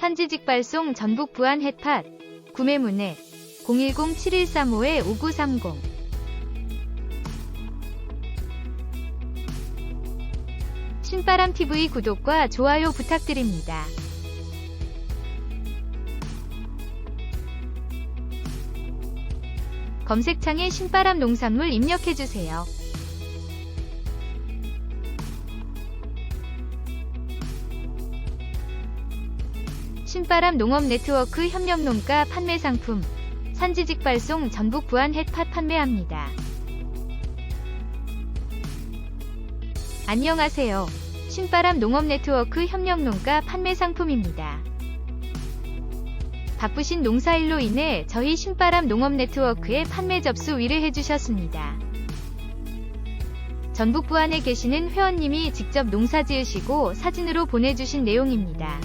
산지직 발송 전북 부안 햇팟 구매 문의 010-7135-5930 신바람TV 구독과 좋아요 부탁드립니다. 검색창에 신바람 농산물 입력해주세요. 신바람 농업 네트워크 협력 농가 판매 상품 산지직 발송 전북 부안 햇팟 판매합니다. 안녕하세요. 신바람 농업 네트워크 협력 농가 판매 상품입니다. 바쁘신 농사일로 인해 저희 신바람 농업 네트워크에 판매 접수 위를 해주셨습니다. 전북 부안에 계시는 회원님이 직접 농사 지으시고 사진으로 보내주신 내용입니다.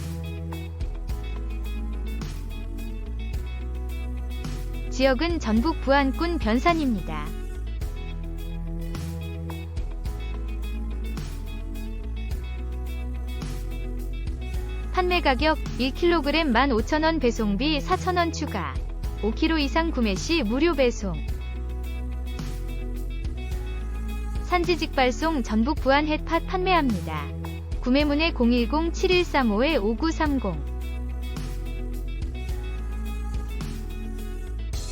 지역은 전북 부안군 변산입니다. 판매 가격 1kg 15,000원 배송비 4,000원 추가 5kg 이상 구매 시 무료 배송 산지 직 발송 전북 부안 햇팟 판매합니다. 구매문의 010-7135-5930